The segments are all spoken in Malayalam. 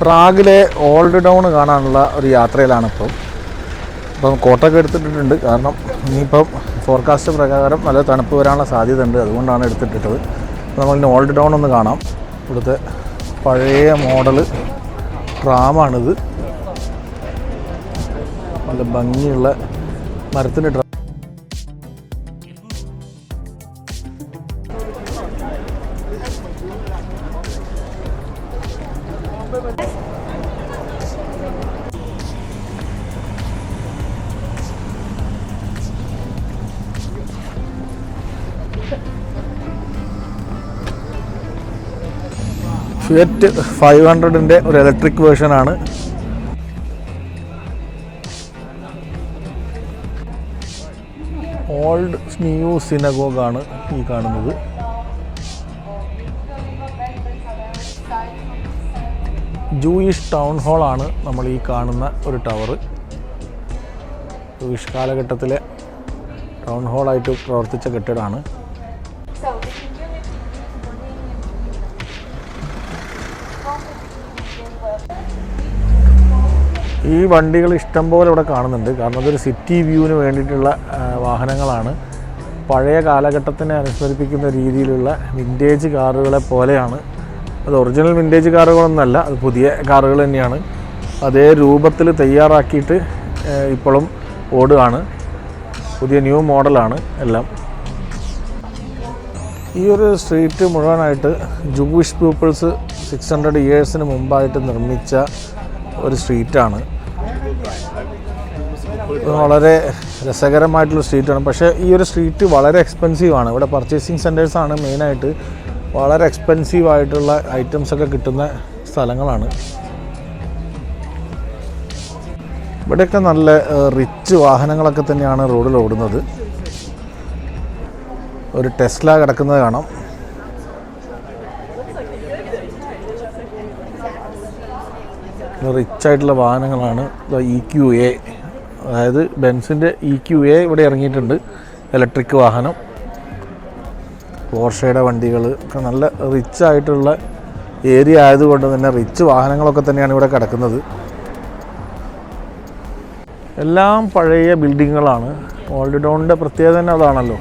പ്രാഗിലെ ഓൾഡ് ടൗൺ കാണാനുള്ള ഒരു യാത്രയിലാണ് ഇപ്പം. ഇപ്പം കോട്ടൊക്കെ എടുത്തിട്ടിട്ടുണ്ട്. കാരണം ഇനിയിപ്പം ഫോർകാസ്റ്റ് പ്രകാരം നല്ല തണുപ്പ് വരാനുള്ള സാധ്യത ഉണ്ട് അതുകൊണ്ടാണ് എടുത്തിട്ടിട്ടത്. അപ്പോൾ നമ്മളിനി ഓൾഡ് ടൗൺ ഒന്ന് കാണാം. ഇവിടുത്തെ പഴയ മോഡൽ ട്രാമാണിത് നല്ല ഭംഗിയുള്ള മരത്തിന്റെ ഫിയറ്റ് ഫൈവ് ഹൺഡ്രഡിന്റെ ഒരു ഇലക്ട്രിക് വേർഷൻ ആണ്. ഓൾഡ് ന്യൂ സിനഗോഗാണ് ഈ കാണുന്നത്. ജൂയിഷ് ടൗൺ ഹാളാണ് നമ്മൾ ഈ കാണുന്ന ഒരു ടവർ ജൂയിഷ് കാലഘട്ടത്തിലെ ടൗൺ ഹാളായിട്ട് പ്രവർത്തിച്ച കെട്ടിടമാണ്. ഈ വണ്ടികൾ ഇഷ്ടം പോലെ ഇവിടെ കാണുന്നുണ്ട്. കാരണം അതൊരു സിറ്റി വ്യൂവിന് വേണ്ടിയിട്ടുള്ള വാഹനങ്ങളാണ്. പഴയ കാലഘട്ടത്തിനെ അനുസ്മരിപ്പിക്കുന്ന രീതിയിലുള്ള വിന്റേജ് കാറുകളെ പോലെയാണ്. അത് ഒറിജിനൽ വിന്റേജ് കാറുകളൊന്നുമല്ല അത് പുതിയ കാറുകൾ തന്നെയാണ്. അതേ രൂപത്തിൽ തയ്യാറാക്കിയിട്ട് ഇപ്പോഴും ഓടുകയാണ്. പുതിയ ന്യൂ മോഡലാണ് എല്ലാം. ഈ ഒരു സ്ട്രീറ്റ് മുഴുവനായിട്ട് ജൂയിഷ് പീപ്പിൾസ് സിക്സ് ഹൺഡ്രഡ് ഇയേഴ്സിന് മുമ്പായിട്ട് നിർമ്മിച്ച ഒരു സ്ട്രീറ്റാണ് വളരെ രസകരമായിട്ടുള്ള സ്ട്രീറ്റാണ് പക്ഷേ ഈ ഒരു സ്ട്രീറ്റ് വളരെ എക്സ്പെൻസീവ് ആണ്. ഇവിടെ പർച്ചേസിങ് സെന്റേഴ്സ് ആണ് മെയിനായിട്ട് വളരെ എക്സ്പെൻസീവ് ആയിട്ടുള്ള ഐറ്റംസ് ഒക്കെ കിട്ടുന്ന സ്ഥലങ്ങളാണ്. ഇവിടെയൊക്കെ നല്ല റിച്ച് വാഹനങ്ങളൊക്കെ തന്നെയാണ് റോഡിൽ ഓടുന്നത്. ഒരു ടെസ്ല കിടക്കുന്നത് കാണാം. റിച്ചായിട്ടുള്ള വാഹനങ്ങളാണ്. ഇ ക്യു എ അതായത് ബെൻസിന്റെ ഇ ക്യു എ ഇവിടെ ഇറങ്ങിയിട്ടുണ്ട്. ഇലക്ട്രിക് വാഹനം. പോർഷയുടെ വണ്ടികൾ ഒക്കെ നല്ല റിച്ച് ആയിട്ടുള്ള ഏരിയ ആയതുകൊണ്ട് തന്നെ റിച്ച് വാഹനങ്ങളൊക്കെ തന്നെയാണ് ഇവിടെ കിടക്കുന്നത്. എല്ലാം പഴയ ബിൽഡിങ്ങുകളാണ്. ഓൾഡ് ടൗണിന്റെ പ്രത്യേകത തന്നെ അതാണല്ലോ.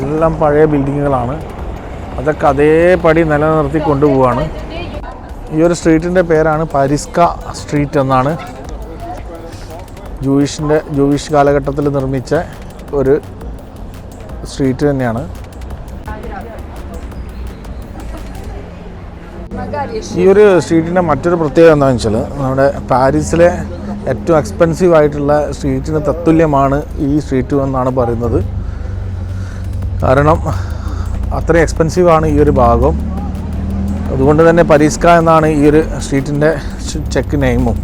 എല്ലാം പഴയ ബിൽഡിങ്ങുകളാണ്. അതൊക്കെ അതേപടി നിലനിർത്തി കൊണ്ടുപോവാണ്. ഈ ഒരു സ്ട്രീറ്റിന്റെ പേരാണ് പരിസ്ക സ്ട്രീറ്റ് എന്നാണ്. ജൂയിഷിന്റെ ജൂയിഷ് കാലഘട്ടത്തിൽ നിർമ്മിച്ച ഒരു സ്ട്രീറ്റ് തന്നെയാണ്. ഈ ഒരു സ്ട്രീറ്റിന്റെ മറ്റൊരു പ്രത്യേകത എന്താണെന്ന് വെച്ചാൽ നമ്മുടെ പാരീസിലെ ഏറ്റവും എക്സ്പെൻസീവ് ആയിട്ടുള്ള സ്ട്രീറ്റിന് തത്തുല്യമാണ് ഈ സ്ട്രീറ്റ് എന്നാണ് പറയുന്നത്. കാരണം അത്രയും ആണ് ഈ ഒരു ഭാഗം. അതുകൊണ്ട് തന്നെ പരീസ്ക എന്നാണ് ഈ ഒരു സ്ട്രീറ്റിന്റെ ചെക്ക് നെയിമും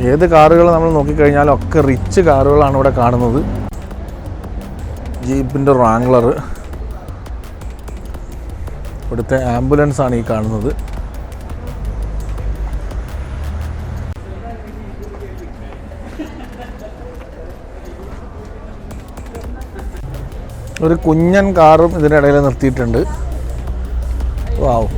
ഏത് കാറുകൾ നമ്മൾ നോക്കിക്കഴിഞ്ഞാലും ഒക്കെ റിച്ച് കാറുകളാണ് ഇവിടെ കാണുന്നത്. ജീപ്പിന്റെ റാങ്ലർ ഇവിടുത്തെ ആംബുലൻസ് ആണ് ഈ കാണുന്നത്. ഒരു കുഞ്ഞൻ കാറും ഇതിനിടയിൽ നിർത്തിയിട്ടുണ്ട്. വാവ്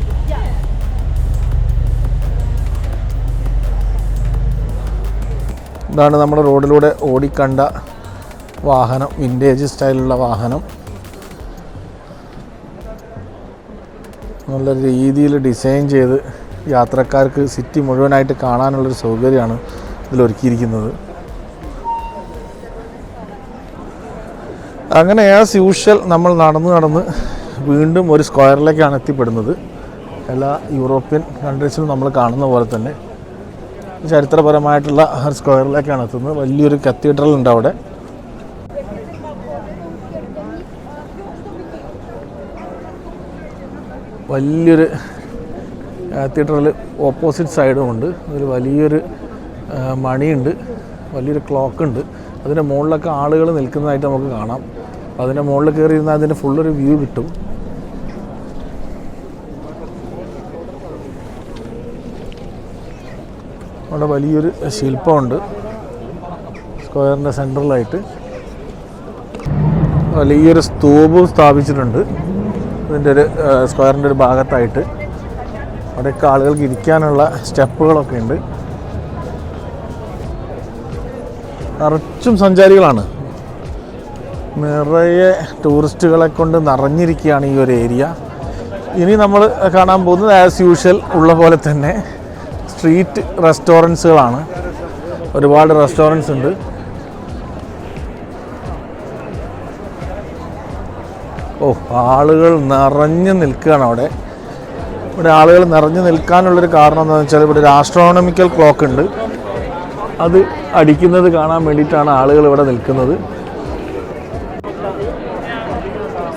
ഇതാണ് നമ്മുടെ റോഡിലൂടെ ഓടിക്കണ്ട വാഹനം വിന്റേജ് സ്റ്റൈലുള്ള വാഹനം. നല്ല രീതിയിൽ ഡിസൈൻ ചെയ്ത് യാത്രക്കാർക്ക് സിറ്റി മുഴുവനായിട്ട് കാണാനുള്ളൊരു സൗകര്യമാണ് ഇതിലൊരുക്കിയിരിക്കുന്നത്. അങ്ങനെ ആസ് യൂഷ്വൽ നമ്മൾ നടന്ന് നടന്ന് വീണ്ടും ഒരു സ്ക്വയറിലേക്കാണ് എത്തിപ്പെടുന്നത്. എല്ലാ യൂറോപ്യൻ കൺട്രീസിലും നമ്മൾ കാണുന്ന പോലെ തന്നെ. ചരിത്രപരമായിട്ടുള്ള സ്ക്വയറിലേക്കാണ് എത്തുന്നത്. വലിയൊരു കത്തീഡ്രൽ ഉണ്ട് അവിടെ. വലിയൊരു കത്തീഡ്രൽ ഓപ്പോസിറ്റ് സൈഡും ഉണ്ട്. ഒരു വലിയൊരു മണിയുണ്ട്. വലിയൊരു ക്ലോക്ക് ഉണ്ട്. അതിന്റെ മുകളിലൊക്കെ ആളുകൾ നിൽക്കുന്നതായിട്ട് നമുക്ക് കാണാം. അതിന്റെ മുകളിൽ കയറി ഇരുന്നാൽ അതിന്റെ ഫുള്ളൊരു വ്യൂ കിട്ടും. അവിടെ വലിയൊരു ശില്പമുണ്ട്. സ്ക്വയറിന്റെ സെന്ററിലായിട്ട് വലിയൊരു സ്തൂപവും സ്ഥാപിച്ചിട്ടുണ്ട്. ഇതിന്റെ ഒരു സ്ക്വയറിന്റെ ഒരു ഭാഗത്തായിട്ട്. അവിടെയൊക്കെ ആളുകൾക്ക് ഇരിക്കാനുള്ള സ്റ്റെപ്പുകളൊക്കെ ഉണ്ട്. നിറച്ചും സഞ്ചാരികളാണ്. നിറയെ ടൂറിസ്റ്റുകളെ കൊണ്ട് നിറഞ്ഞിരിക്കുകയാണ് ഈ ഒരു ഏരിയ. ഇനി നമ്മൾ കാണാൻ പോകുന്നത് ആസ് യൂഷ്വൽ ഉള്ള പോലെ തന്നെ സ്ട്രീറ്റ് റെസ്റ്റോറൻസുകളാണ് ഒരുപാട് റെസ്റ്റോറന്റ്സ് ഉണ്ട്. ഓ ആളുകൾ നിറഞ്ഞു നിൽക്കുകയാണ് അവിടെ. ഇവിടെ ആളുകൾ നിറഞ്ഞു നിൽക്കാനുള്ളൊരു കാരണം എന്താണെന്ന് വെച്ചാൽ ഇവിടെ ഒരു ആസ്ട്രോണമിക്കൽ ക്ലോക്ക് ഉണ്ട്. അത് അടിക്കുന്നത് കാണാൻ വേണ്ടിയിട്ടാണ് ആളുകൾ ഇവിടെ നിൽക്കുന്നത്.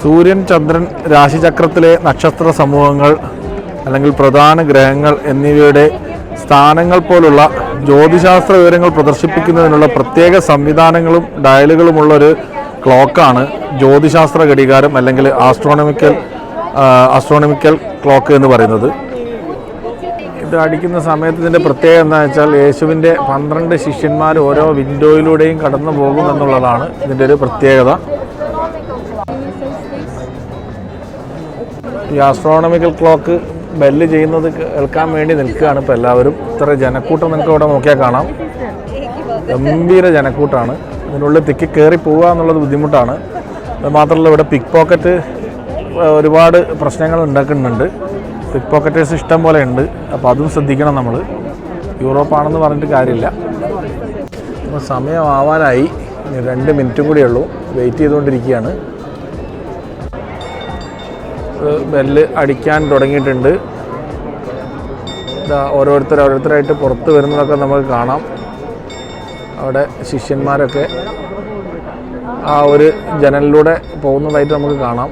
സൂര്യൻ ചന്ദ്രൻ രാശിചക്രത്തിലെ നക്ഷത്ര സമൂഹങ്ങൾ അല്ലെങ്കിൽ പ്രധാന ഗ്രഹങ്ങൾ എന്നിവയുടെ സ്ഥാനങ്ങൾ പോലുള്ള ജ്യോതിശാസ്ത്ര വിവരങ്ങൾ പ്രദർശിപ്പിക്കുന്നതിനുള്ള പ്രത്യേക സംവിധാനങ്ങളും ഡയലുകളുമുള്ളൊരു ക്ലോക്കാണ് ജ്യോതിശാസ്ത്ര ഘടികാരം അല്ലെങ്കിൽ ആസ്ട്രോണമിക്കൽ ആസ്ട്രോണമിക്കൽ ക്ലോക്ക് എന്ന് പറയുന്നത്. ഇത് അടിക്കുന്ന സമയത്ത് ഇതിന്റെ പ്രത്യേകത എന്താണെന്ന് വെച്ചാൽ യേശുവിന്റെ പന്ത്രണ്ട് ശിഷ്യന്മാർ ഓരോ വിൻഡോയിലൂടെയും കടന്നു പോകും എന്നുള്ളതാണ് ഇതിന്റെ ഒരു പ്രത്യേകത. ഈ ആസ്ട്രോണമിക്കൽ ക്ലോക്ക് ബെല്ല് ചെയ്യുന്നത് കേൾക്കാൻ വേണ്ടി നിൽക്കുകയാണ് ഇപ്പോൾ എല്ലാവരും. ഇത്ര ജനക്കൂട്ടം നിങ്ങൾക്ക് അവിടെ നോക്കിയാൽ കാണാം. ഗംഭീര ജനക്കൂട്ടമാണ് ഇതിനുള്ളിൽ തിക്കി കയറി പോവുക എന്നുള്ളത് ബുദ്ധിമുട്ടാണ്. അത് മാത്രമല്ല ഇവിടെ പിക്ക് പോക്കറ്റ് ഒരുപാട് പ്രശ്നങ്ങൾ ഉണ്ടാക്കുന്നുണ്ട്. പിക്ക് പോക്കറ്റേഴ്സ് ഇഷ്ടം പോലെ ഉണ്ട്. അപ്പോൾ അതും ശ്രദ്ധിക്കണം നമ്മൾ യൂറോപ്പാണെന്ന് പറഞ്ഞിട്ട് കാര്യമില്ല. അപ്പോൾ സമയമാവാനായി രണ്ട് മിനിറ്റും കൂടിയുള്ളൂ വെയിറ്റ് ചെയ്തുകൊണ്ടിരിക്കുകയാണ്. ബെല്ല് അടിക്കാൻ തുടങ്ങിയിട്ടുണ്ട്. ഇതാ ഓരോരുത്തർ ഓരോരുത്തരായിട്ട് പുറത്ത് വരുന്നതൊക്കെ നമുക്ക് കാണാം. അവിടെ ശിഷ്യന്മാരൊക്കെ ആ ഒരു ജനലിലൂടെ പോകുന്നതായിട്ട് നമുക്ക് കാണാം.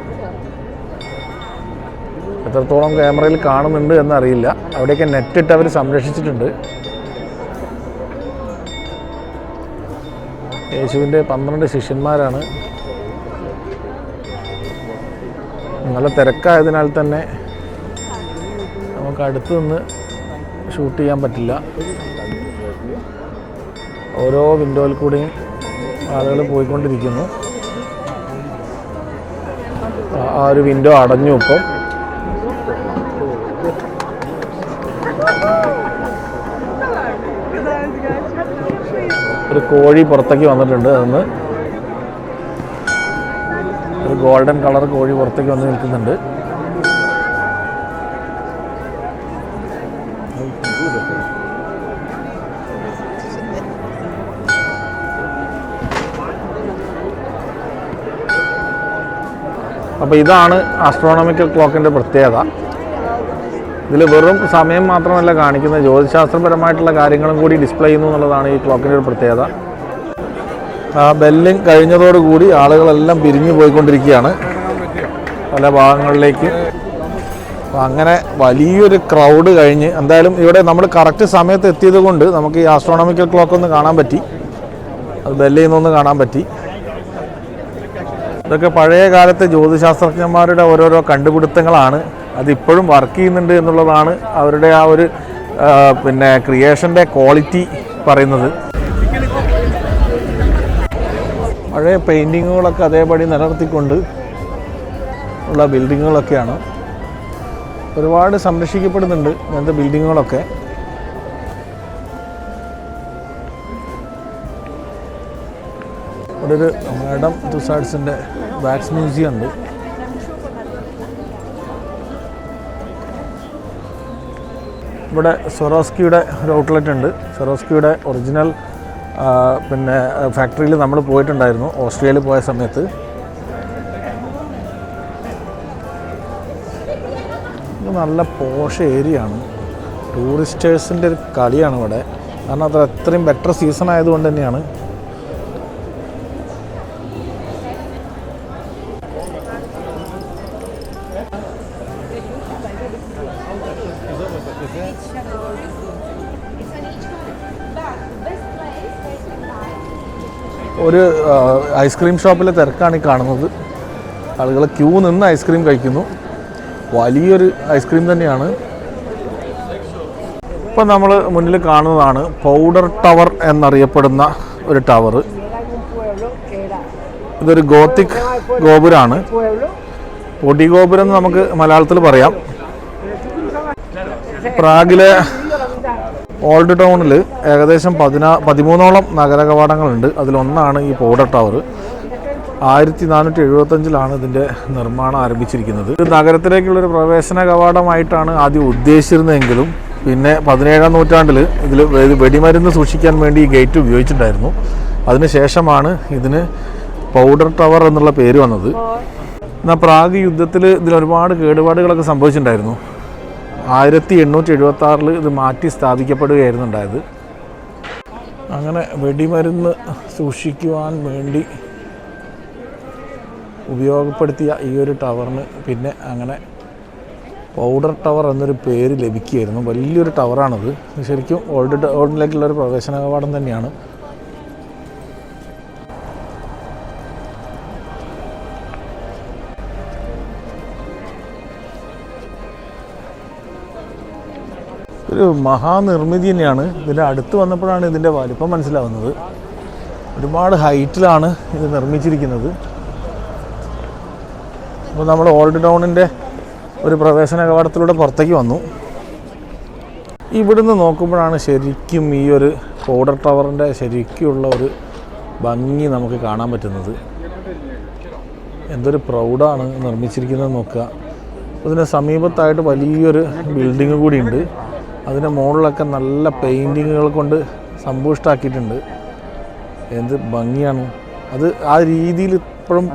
എത്രത്തോളം ക്യാമറയിൽ കാണുന്നുണ്ട് എന്നറിയില്ല. അവിടെയൊക്കെ നെറ്റിട്ട് അവർ സംരക്ഷിച്ചിട്ടുണ്ട്. യേശുവിന്റെ പന്ത്രണ്ട് ശിഷ്യന്മാരാണ്. നല്ല തിരക്കായതിനാൽ തന്നെ നമുക്ക് അടുത്ത് നിന്ന് ഷൂട്ട് ചെയ്യാൻ പറ്റില്ല. ഓരോ വിൻഡോയിൽ കൂടിയും ആളുകൾ പോയിക്കൊണ്ടിരിക്കുന്നു. ആ- ഒരു വിൻഡോ അടഞ്ഞു ഇപ്പം. ഒരു കോഴി പുറത്തേക്ക് വന്നിട്ടുണ്ട്. അതൊന്ന് ഗോൾഡൻ കളർ കോഴി പുറത്തേക്ക് വന്ന് നിൽക്കുന്നുണ്ട്. അപ്പോൾ ഇതാണ് ആസ്ട്രോണമിക്കൽ ക്ലോക്കിന്റെ പ്രത്യേകത. ഇതിൽ വെറും സമയം മാത്രമല്ല കാണിക്കുന്നത്. ജ്യോതിശാസ്ത്രപരമായിട്ടുള്ള കാര്യങ്ങളും കൂടി ഡിസ്പ്ലേ ചെയ്യുന്നു എന്നുള്ളതാണ് ഈ ക്ലോക്കിന്റെ ഒരു പ്രത്യേകത. ആ ബെല്ലിംഗ് കഴിഞ്ഞതോടുകൂടി ആളുകളെല്ലാം പിരിഞ്ഞു പോയിക്കൊണ്ടിരിക്കുകയാണ്. പല ഭാഗങ്ങളിലേക്ക്. അങ്ങനെ വലിയൊരു ക്രൗഡ് കഴിഞ്ഞ് എന്തായാലും ഇവിടെ നമ്മൾ കറക്റ്റ് സമയത്ത് എത്തിയത് കൊണ്ട് നമുക്ക് ഈ ആസ്ട്രോണമിക്കൽ ക്ലോക്ക് ഒന്ന് കാണാൻ പറ്റി. അത് ബെല്ലിൽ നിന്നൊന്ന് കാണാൻ പറ്റി. ഇതൊക്കെ പഴയ കാലത്തെ ജ്യോതിശാസ്ത്രജ്ഞന്മാരുടെ ഓരോരോ കണ്ടുപിടുത്തങ്ങളാണ്. അതിപ്പോഴും വർക്ക് ചെയ്യുന്നുണ്ട് എന്നുള്ളതാണ് അവരുടെ ആ ഒരു പിന്നെ ക്രിയേഷന്റെ ക്വാളിറ്റി പറയുന്നത്. പഴയ പെയിന്റിങ്ങുകളൊക്കെ അതേപടി നിലനിർത്തിക്കൊണ്ട് ഉള്ള ബിൽഡിങ്ങുകളൊക്കെയാണ്. ഒരുപാട് സംരക്ഷിക്കപ്പെടുന്നുണ്ട് ഇങ്ങനത്തെ ബിൽഡിങ്ങുകളൊക്കെ. ഇവിടെ ഒരു മാഡം തുസാഡ്സിന്റെ വാക്സ് മ്യൂസിയം ഉണ്ട്. ഇവിടെ സൊറോസ്കിയുടെ ഒരു ഔട്ട്ലെറ്റ് ഉണ്ട്. സൊറോസ്കിയുടെ ഒറിജിനൽ പിന്നെ ഫാക്ടറിയിൽ നമ്മൾ പോയിട്ടുണ്ടായിരുന്നു ഓസ്ട്രേലിയയിൽ പോയ സമയത്ത്. നല്ല പോഷ ഏരിയ ആണ് ടൂറിസ്റ്റേഴ്സിന്റെ ഒരു കളിയാണ് ഇവിടെ. കാരണം അത് അത്രയും ബെറ്റർ സീസൺ ആയതുകൊണ്ട് തന്നെയാണ്. ഒരു ഐസ്ക്രീം ഷോപ്പിലെ തിരക്കാണ് ഈ കാണുന്നത്. ആളുകൾ ക്യൂ നിന്ന് ഐസ്ക്രീം കഴിക്കുന്നു. വലിയൊരു ഐസ്ക്രീം തന്നെയാണ്. ഇപ്പം നമ്മൾ മുന്നിൽ കാണുന്നതാണ് പൗഡർ ടവർ എന്നറിയപ്പെടുന്ന ഒരു ടവർ ഇതൊരു ഗോത്തിക് ഗോപുരമാണ് പൊടി ഗോപുരം എന്ന് നമുക്ക് മലയാളത്തിൽ പറയാം. പ്രാഗിലെ ഓൾഡ് ടൗണിൽ ഏകദേശം പതിനാ പതിമൂന്നോളം നഗര കവാടങ്ങളുണ്ട്. അതിലൊന്നാണ് ഈ പൗഡർ ടവർ ആയിരത്തി നാനൂറ്റി എഴുപത്തഞ്ചിലാണ് ഇതിന്റെ നിർമ്മാണം ആരംഭിച്ചിരിക്കുന്നത്. ഇത് നഗരത്തിലേക്കുള്ളൊരു പ്രവേശന കവാടമായിട്ടാണ് ആദ്യം ഉദ്ദേശിച്ചിരുന്നതെങ്കിലും പിന്നെ പതിനേഴാം നൂറ്റാണ്ടിൽ ഇതിൽ വെടിമരുന്ന് സൂക്ഷിക്കാൻ വേണ്ടി ഈ ഗേറ്റ് ഉപയോഗിച്ചിട്ടുണ്ടായിരുന്നു. അതിനുശേഷമാണ് ഇതിന് പൗഡർ ടവർ എന്നുള്ള പേര് വന്നത്. എന്നാൽ പ്രാഗ് യുദ്ധത്തിൽ ഇതിൽ ഒരുപാട് കേടുപാടുകളൊക്കെ സംഭവിച്ചിട്ടുണ്ടായിരുന്നു. ആയിരത്തി എണ്ണൂറ്റി എഴുപത്തി ആറിൽ ഇത് മാറ്റി സ്ഥാപിക്കപ്പെടുകയായിരുന്നു ഉണ്ടായത് അങ്ങനെ വെടിമരുന്ന് സൂക്ഷിക്കുവാൻ വേണ്ടി ഉപയോഗപ്പെടുത്തിയ ഈ ഒരു ടവറിന് പിന്നെ അങ്ങനെ പൗഡർ ടവർ എന്നൊരു പേര് ലഭിക്കുകയായിരുന്നു. വലിയൊരു ടവറാണത്. ശരിക്കും ഓൾഡ് ടൗണിലേക്കുള്ള ഒരു പ്രവേശന കവാടം തന്നെയാണ്. ഒരു മഹാനിർമ്മിതി തന്നെയാണ്. ഇതിന്റെ അടുത്ത് വന്നപ്പോഴാണ് ഇതിന്റെ വലിപ്പം മനസ്സിലാവുന്നത്. ഒരുപാട് ഹൈറ്റിലാണ് ഇത് നിർമ്മിച്ചിരിക്കുന്നത്. അപ്പോൾ നമ്മൾ ഓൾഡ് ടൗണിന്റെ ഒരു പ്രവേശന കവാടത്തിലൂടെ പുറത്തേക്ക് വന്നു. ഇവിടുന്ന് നോക്കുമ്പോഴാണ് ശരിക്കും ഈ ഒരു ഓർഡർ ടവറിന്റെ ശരിക്കുള്ള ഒരു ഭംഗി നമുക്ക് കാണാൻ പറ്റുന്നത്. എന്തൊരു പ്രൗഡാണ് നിർമ്മിച്ചിരിക്കുന്നത് നോക്കുക. അതിന് സമീപത്തായിട്ട് വലിയൊരു ബിൽഡിങ് കൂടിയുണ്ട് അതിന്റെ മുകളിലൊക്കെ നല്ല പെയിന്റിങ്ങുകൾ കൊണ്ട് സമ്പുഷ്ടാക്കിയിട്ടുണ്ട് എന്ത് ഭംഗിയാണ്. അത് ആ രീതിയിൽ ഇപ്പോഴും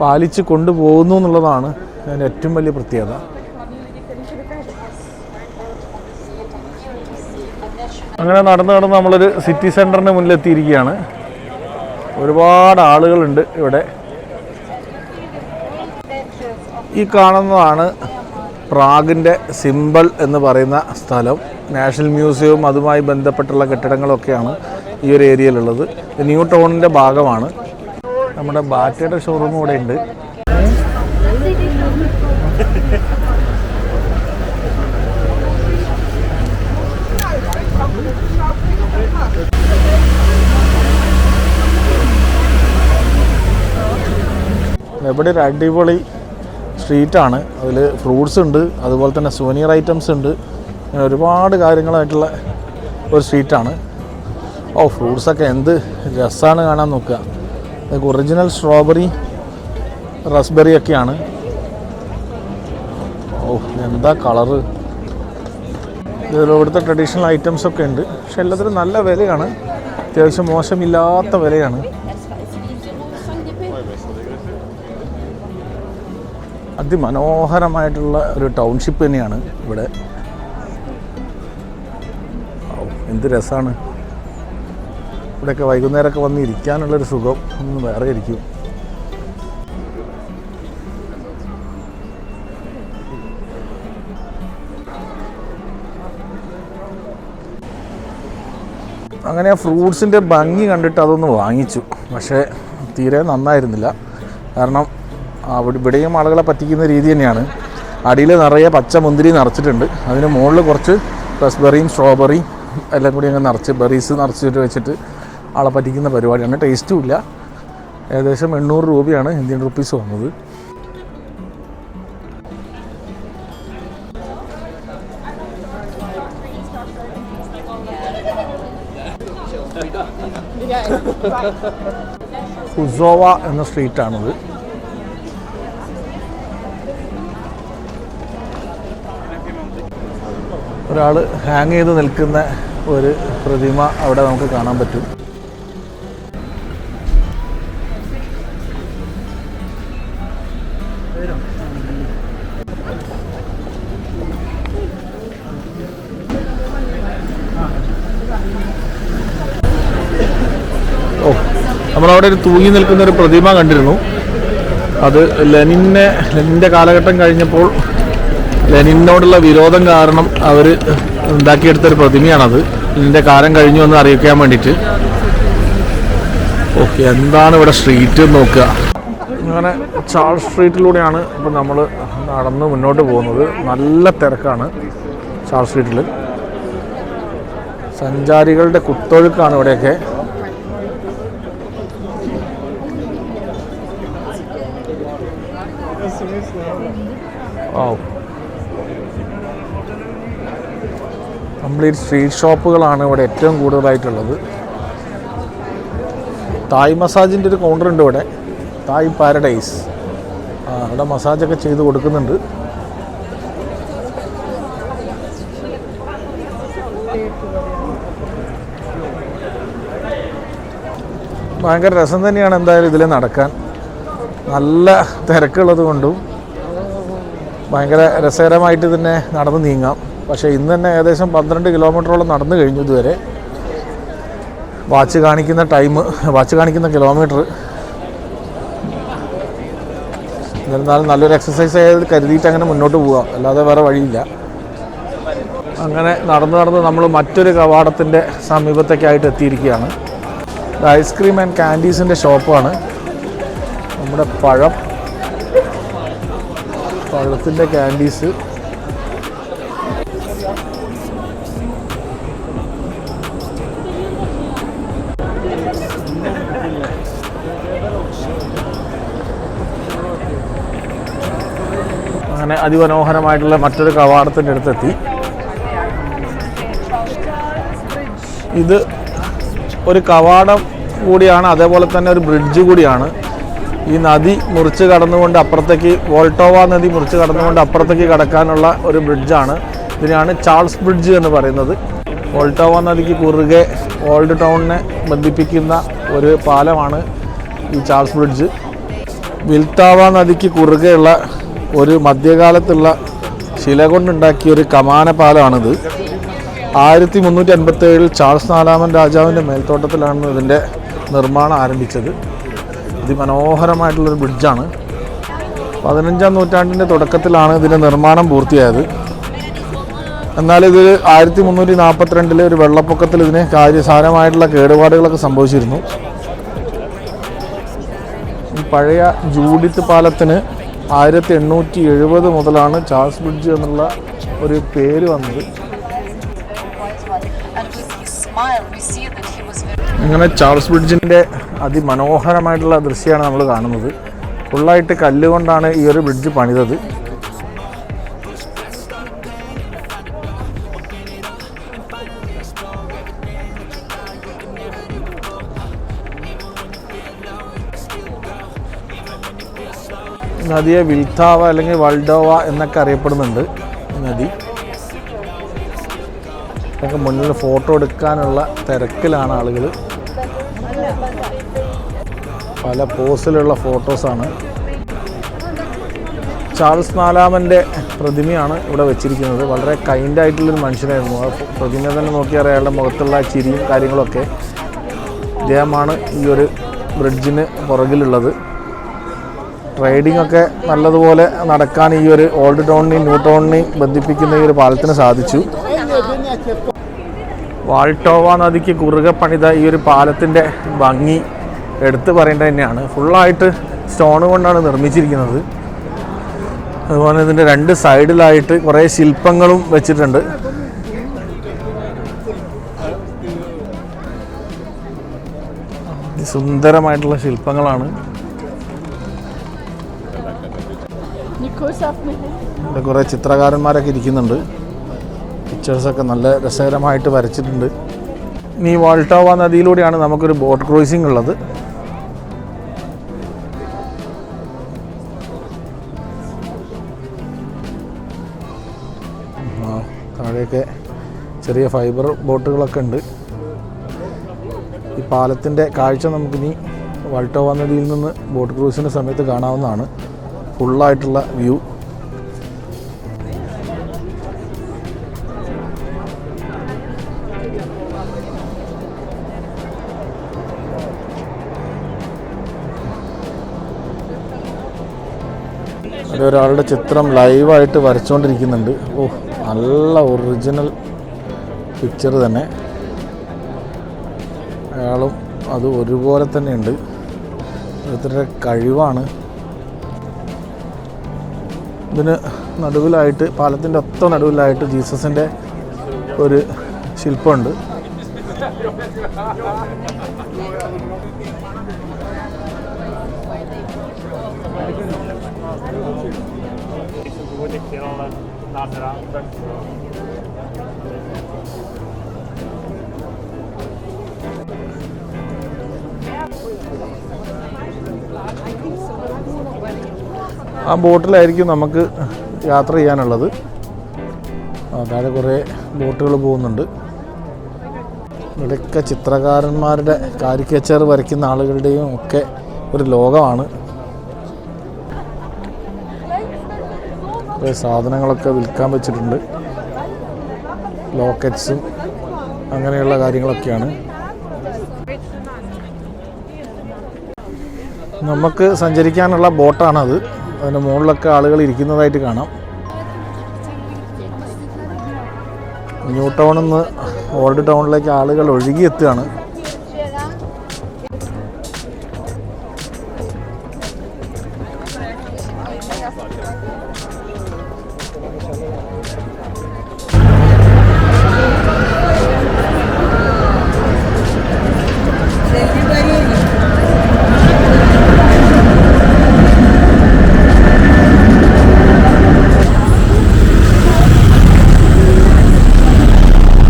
പാലിച്ച് കൊണ്ടുപോകുന്നു എന്നുള്ളതാണ് അതിന്റെ ഏറ്റവും വലിയ പ്രത്യേകത. അങ്ങനെ നടന്ന് നടന്ന് നമ്മളൊരു സിറ്റി സെന്ററിന് മുന്നിലെത്തിയിരിക്കുകയാണ്. ഒരുപാട് ആളുകളുണ്ട് ഇവിടെ. ഈ കാണുന്നതാണ് പ്രാഗിന്റെ സിമ്പിൾ എന്ന് പറയുന്ന സ്ഥലം നാഷണൽ മ്യൂസിയവും അതുമായി ബന്ധപ്പെട്ടുള്ള കെട്ടിടങ്ങളൊക്കെയാണ് ഈ ഒരു ഏരിയയിലുള്ളത്. ന്യൂ ടൗണിന്റെ ഭാഗമാണ്. നമ്മുടെ ബാറ്റയുടെ ഷോറൂം ഇവിടെ ഉണ്ട്. ഇവിടെ ഒരു അടിപൊളി സ്ട്രീറ്റാണ് അതിൽ ഫ്രൂട്ട്സ് ഉണ്ട്. അതുപോലെ തന്നെ സുവനീർ ഐറ്റംസ് ഉണ്ട്. അങ്ങനെ ഒരുപാട് കാര്യങ്ങളായിട്ടുള്ള ഒരു സ്ട്രീറ്റാണ് ഓ ഫ്രൂട്ട്സൊക്കെ എന്ത് രസമാണ് കാണാൻ നോക്കുക. ഒറിജിനൽ സ്ട്രോബെറി റസ്ബെറി ഒക്കെയാണ്. ഓ എന്താ കളറ് ഇവിടുത്തെ ട്രഡീഷണൽ ഐറ്റംസ് ഒക്കെ ഉണ്ട്. പക്ഷെ എല്ലാത്തിനും നല്ല വിലയാണ്. അത്യാവശ്യം മോശമില്ലാത്ത വിലയാണ്. അതിമനോഹരമായിട്ടുള്ള ഒരു ടൗൺഷിപ്പ് തന്നെയാണ് ഇവിടെ. എന്ത് രസമാണ് ഇവിടെയൊക്കെ വൈകുന്നേരമൊക്കെ വന്ന് ഇരിക്കാനുള്ളൊരു സുഖം. ഒന്ന് വേറെ ഇരിക്കും. അങ്ങനെ ആ ഫ്രൂട്ട്സിന്റെ ഭംഗി കണ്ടിട്ട് അതൊന്ന് വാങ്ങിച്ചു. പക്ഷേ തീരെ നന്നായിരുന്നില്ല. കാരണം അവിടെ ഇവിടെയും ആളുകളെ പറ്റിക്കുന്ന രീതി തന്നെയാണ്. അടിയിൽ നിറയെ പച്ച മുന്തിരി നിറച്ചിട്ടുണ്ട്. അതിന് മുകളിൽ കുറച്ച് റസ്ബെറിയും സ്ട്രോബെറിയും എല്ലാം കൂടി അങ്ങ് നിറച്ച് ബെറീസ് നിറച്ചിട്ട് വെച്ചിട്ട് ആളെ പറ്റിക്കുന്ന പരിപാടിയാണ്. ടേസ്റ്റും ഇല്ല. ഏകദേശം എണ്ണൂറ് രൂപയാണ് ഇന്ത്യൻ റുപ്പീസ് വന്നത്. ഉസോവ എന്ന സ്ട്രീറ്റാണിത് ഒരാൾ ഹാങ് ചെയ്ത് നിൽക്കുന്ന ഒരു പ്രതിമ അവിടെ നമുക്ക് കാണാൻ പറ്റും. ഓ നമ്മളവിടെ ഒരു തൂങ്ങി നിൽക്കുന്ന ഒരു പ്രതിമ കണ്ടിരുന്നു. അത് ലെനിനെ ലെനിന്റെ കാലഘട്ടം കഴിഞ്ഞപ്പോൾ ലെനിനോടുള്ള വിരോധം കാരണം അവർ ഉണ്ടാക്കിയെടുത്തൊരു പ്രതിമയാണത്. ഇതിന്റെ കാലം കഴിഞ്ഞു എന്ന് അറിയിക്കാൻ വേണ്ടിയിട്ട്. ഓക്കെ എന്താണ് ഇവിടെ സ്ട്രീറ്റ് നോക്കുക? അങ്ങനെ ചാൾ സ്ട്രീറ്റിലൂടെയാണ് ഇപ്പം നമ്മൾ നടന്ന് മുന്നോട്ട് പോകുന്നത്. നല്ല തിരക്കാണ് ചാൾ സ്ട്രീറ്റിൽ സഞ്ചാരികളുടെ കുത്തൊഴുക്കാണ് ഇവിടെയൊക്കെ. ഓ കംപ്ലീറ്റ് സ്ട്രീറ്റ് ഷോപ്പുകളാണ് ഇവിടെ ഏറ്റവും കൂടുതലായിട്ടുള്ളത്. തായ് മസാജിന്റെ ഒരു കൗണ്ടർ ഉണ്ട് ഇവിടെ. തായ് പാരഡൈസ് ആ അവിടെ മസാജൊക്കെ ചെയ്ത് കൊടുക്കുന്നുണ്ട്. ഭയങ്കര രസം തന്നെയാണ് എന്തായാലും ഇതിൽ നടക്കാൻ. നല്ല തിരക്കുള്ളത് കൊണ്ടും ഭയങ്കര രസകരമായിട്ട് തന്നെ നടന്ന് നീങ്ങാം. പക്ഷേ ഇന്ന് തന്നെ ഏകദേശം പന്ത്രണ്ട് കിലോമീറ്ററോളം നടന്നു കഴിഞ്ഞു ഇതുവരെ. വാച്ച് കാണിക്കുന്ന ടൈം വാച്ച് കാണിക്കുന്ന കിലോമീറ്റർ. എന്നിരുന്നാലും നല്ലൊരു എക്സസൈസ് ആയത് കരുതിയിട്ട് അങ്ങനെ മുന്നോട്ട് പോകാം അല്ലാതെ വേറെ വഴിയില്ല. അങ്ങനെ നടന്ന് നടന്ന് നമ്മൾ മറ്റൊരു കവാടത്തിന്റെ സമീപത്തേക്കായിട്ട് എത്തിയിരിക്കുകയാണ്. ഐസ്ക്രീം ആൻഡ് കാൻഡീസിന്റെ ഷോപ്പാണ് നമ്മുടെ പഴം പഴത്തിന്റെ ക്യാൻഡീസ് അങ്ങനെ അതിമനോഹരമായിട്ടുള്ള മറ്റൊരു കവാടത്തിന്റെ അടുത്തെത്തി. ഇത് ഒരു കവാടം കൂടിയാണ് അതേപോലെ തന്നെ ഒരു ബ്രിഡ്ജ് കൂടിയാണ്. ഈ നദി മുറിച്ച് കടന്നുകൊണ്ട് അപ്പുറത്തേക്ക് വോൾട്ടോവ നദി മുറിച്ച് കടന്നുകൊണ്ട് അപ്പുറത്തേക്ക് കടക്കാനുള്ള ഒരു ബ്രിഡ്ജാണ്. ഇതിനാണ് ചാൾസ് ബ്രിഡ്ജ് എന്ന് പറയുന്നത്. വോൾട്ടോവ നദിക്ക് കുറുകെ ഓൾഡ് ടൗണിനെ ബന്ധിപ്പിക്കുന്ന ഒരു പാലമാണ് ഈ ചാൾസ് ബ്രിഡ്ജ്. വിൽത്താവ നദിക്ക് കുറുകെയുള്ള ഒരു മധ്യകാലത്തുള്ള ശില കൊണ്ടുണ്ടാക്കിയ ഒരു കമാന പാലമാണിത് ആയിരത്തി മുന്നൂറ്റി അൻപത്തി ഏഴിൽ ചാൾസ് നാലാമൻ രാജാവിന്റെ മേൽത്തോട്ടത്തിലാണ് ഇതിന്റെ നിർമ്മാണം ആരംഭിച്ചത്. അതിമനോഹരമായിട്ടുള്ളൊരു ബ്രിഡ്ജാണ്. പതിനഞ്ചാം നൂറ്റാണ്ടിന്റെ തുടക്കത്തിലാണ് ഇതിന്റെ നിർമ്മാണം പൂർത്തിയായത്. എന്നാൽ ഇത് ആയിരത്തി മുന്നൂറ്റി നാൽപ്പത്തിരണ്ടിലെ ഒരു വെള്ളപ്പൊക്കത്തിൽ ഇതിന് കാര്യസാരമായിട്ടുള്ള കേടുപാടുകളൊക്കെ സംഭവിച്ചിരുന്നു. പഴയ ജൂഡിത്ത് പാലത്തിന് ആയിരത്തി എണ്ണൂറ്റി എഴുപത് മുതലാണ് ചാൾസ് ബ്രിഡ്ജ് എന്നുള്ള ഒരു പേര് വന്നത്. അങ്ങനെ ചാൾസ് ബ്രിഡ്ജിന്റെ അതിമനോഹരമായിട്ടുള്ള ദൃശ്യമാണ് നമ്മൾ കാണുന്നത്. ഫുള്ളായിട്ട് കല്ലുകൊണ്ടാണ് ഈ ഒരു ബ്രിഡ്ജ് പണിതത്. നദിയെ വിൽത്താവ അല്ലെങ്കിൽ വൾഡോവ എന്നൊക്കെ അറിയപ്പെടുന്നുണ്ട് നദി. ഒക്കെ മുന്നിൽ ഫോട്ടോ എടുക്കാനുള്ള തിരക്കിലാണ് ആളുകൾ പല പോസിലുള്ള ഫോട്ടോസാണ് ചാൾസ് നാലാമന്റെ പ്രതിമയാണ് ഇവിടെ വെച്ചിരിക്കുന്നത്. വളരെ കൈൻഡായിട്ടുള്ളൊരു മനുഷ്യനായിരുന്നു. ആ പ്രതിമ തന്നെ നോക്കിയാൽ അയാളുടെ മുഖത്തുള്ള ചിരിയും കാര്യങ്ങളൊക്കെ. ഇദ്ദേഹമാണ് ഈ ഒരു ബ്രിഡ്ജിന് പുറകിലുള്ളത്. ട്രേഡിംഗ് ഒക്കെ നല്ലതുപോലെ നടക്കാൻ ഈ ഒരു ഓൾഡ് ടൗണിനെയും ന്യൂ ടൗണിനെയും ബന്ധിപ്പിക്കുന്ന ഈ ഒരു പാലത്തിന് സാധിച്ചു. വാൾട്ടോവ നദിക്ക് കുറുകെ പണിത ഈ ഒരു പാലത്തിന്റെ ഭംഗി എടുത്തു പറയേണ്ടത് തന്നെയാണ്. ഫുള്ളായിട്ട് സ്റ്റോൺ കൊണ്ടാണ് നിർമ്മിച്ചിരിക്കുന്നത്. അതുപോലെ ഇതിന്റെ രണ്ട് സൈഡിലായിട്ട് കുറേ ശില്പങ്ങളും വെച്ചിട്ടുണ്ട്. സുന്ദരമായിട്ടുള്ള ശില്പങ്ങളാണ്. ഇവിടെ കുറേ ചിത്രകാരന്മാരൊക്കെ ഇരിക്കുന്നുണ്ട്. പിക്ചേഴ്സൊക്കെ നല്ല രസകരമായിട്ട് വരച്ചിട്ടുണ്ട്. ഈ വാൾട്ടോവ നദിയിലൂടെയാണ് നമുക്കൊരു ബോട്ട് ക്രോസിംഗ് ഉള്ളത്. താഴെയൊക്കെ ചെറിയ ഫൈബർ ബോട്ടുകളൊക്കെ ഉണ്ട്. ഈ പാലത്തിന്റെ കാഴ്ച നമുക്കിനി വാൾട്ടോവ നദിയിൽ നിന്ന് ബോട്ട് ക്രൂസിന്റെ സമയത്ത് കാണാവുന്നതാണ്. ഫുള്ളായിട്ടുള്ള വ്യൂ. ഒരാളുടെ ചിത്രം ലൈവായിട്ട് വരച്ചുകൊണ്ടിരിക്കുന്നുണ്ട് ഓ നല്ല ഒറിജിനൽ പിക്ചർ തന്നെ. അയാളും അത് ഒരുപോലെ തന്നെയുണ്ട്. ഓരോരുത്തരുടെ കഴിവാണ്. ഇതിന് നടുവിലായിട്ട് പാലത്തിന്റെ ഒത്ത നടുവിലായിട്ട് ജീസസിന്റെ ഒരു ശില്പമുണ്ട്. ആ ബോട്ടിലായിരിക്കും നമുക്ക് യാത്ര ചെയ്യാനുള്ളത്. താഴെ കുറേ ബോട്ടുകൾ പോകുന്നുണ്ട്. ഇവിടെയൊക്കെ ചിത്രകാരന്മാരുടെ കാരിക്കേച്ചർ വരയ്ക്കുന്ന ആളുകളുടെയും ഒക്കെ ഒരു ലോകമാണ്. കുറേ സാധനങ്ങളൊക്കെ വിൽക്കാൻ വെച്ചിട്ടുണ്ട്. ലോക്കറ്റ്സും അങ്ങനെയുള്ള കാര്യങ്ങളൊക്കെയാണ്. നമുക്ക് സഞ്ചരിക്കാനുള്ള ബോട്ടാണത്. അതിന്റെ മുകളിലൊക്കെ ആളുകൾ ഇരിക്കുന്നതായിട്ട് കാണാം. ന്യൂ ടൗണിൽ നിന്ന് ഓൾഡ് ടൗണിലേക്ക് ആളുകൾ ഒഴുകിയെത്തുകയാണ്.